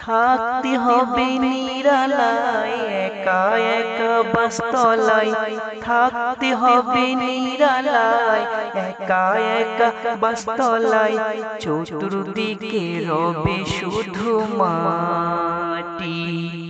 থাকতে হবে নিরালায়, একা একা বাস্তলায়। থাকতে হবে নিরালায়, একা একা বাস্তলায়। চতুর্দিকে রবে শুধু মাটি।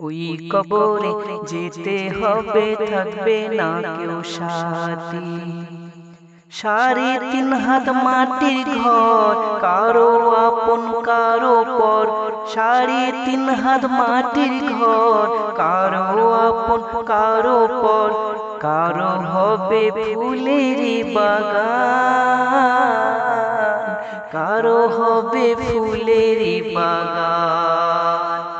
ওই কবরে যেতে হবে থাকবে না কেউ সাথী। সাড়ে তিন হাত মাটির ঘর কারও আপন কারও পর। সাড়ে তিন হাত মাটির ঘর কারও আপন কারও পর। কারও হবে ফুলের বাগান। কারও হবে ফুলের বাগান।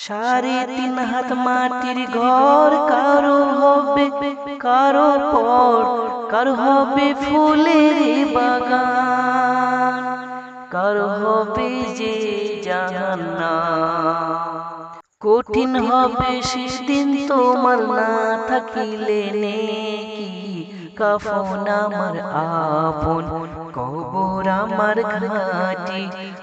সাড়ে তিন হাত মাটির ঘর কারও হবে কারও পর কারও হবে ফুলের বাগান কারও হবে যে জাহান্না কঠিন হবে সেদিন তোমার না থাকিলে নেকি? কাফন আমার আপন। আমার ঘাটি,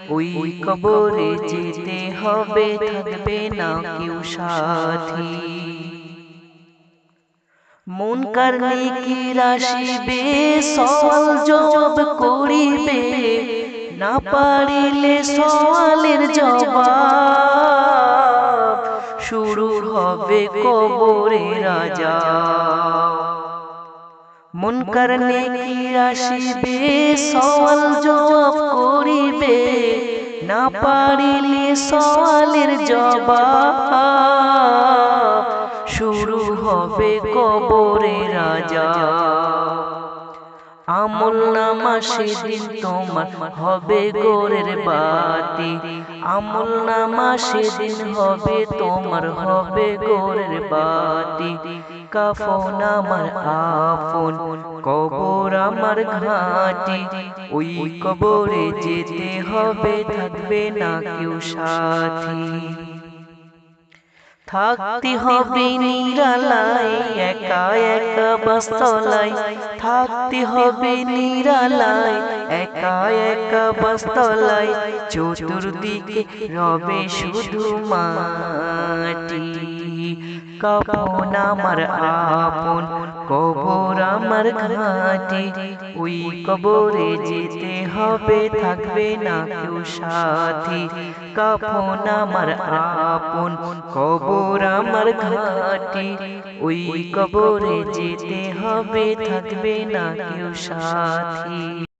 ওই কবরে যেতে হবে, থাকবে না কেউ সাথী। মন কারণে কি রাশিবে সওয়াল জবাব করিবে, না পারিলে সওয়ালের জবাব শুরু হবে কবরে রাজা। মন করনে কি আসিবে? সওয়াল জবাব করিবে। না পারিলে সওয়ালের জবাব। শুরু হবে কবরে রাজা আমল নামা সেদিন তোমার হবে গোরের বাতি। আমল নামা সেদিন হবে তোমার হবে গোরের বাতি। কাফন আমার আপন কবর আমার ঘাটি। ওই কবরে যেতে হবে থাকবে না কেউ সাথী। থাকতে হবে নিরালায়, একা একা বাস্তলায়। থাকতে হবে নিরালায়, একা একা বাস্তলায়। চতুর্দিকে রবে শুধু মাটি। কাপন আমার আপন, কবর আমার ঘাটি। ওই কবরে যেতে হবে, থাকবে না কেউ সাথী। কাপন আমার আপন, কবর আমার ঘাটি। ওই কবরে যেতে হবে, থাকবে না কেউ সাথী।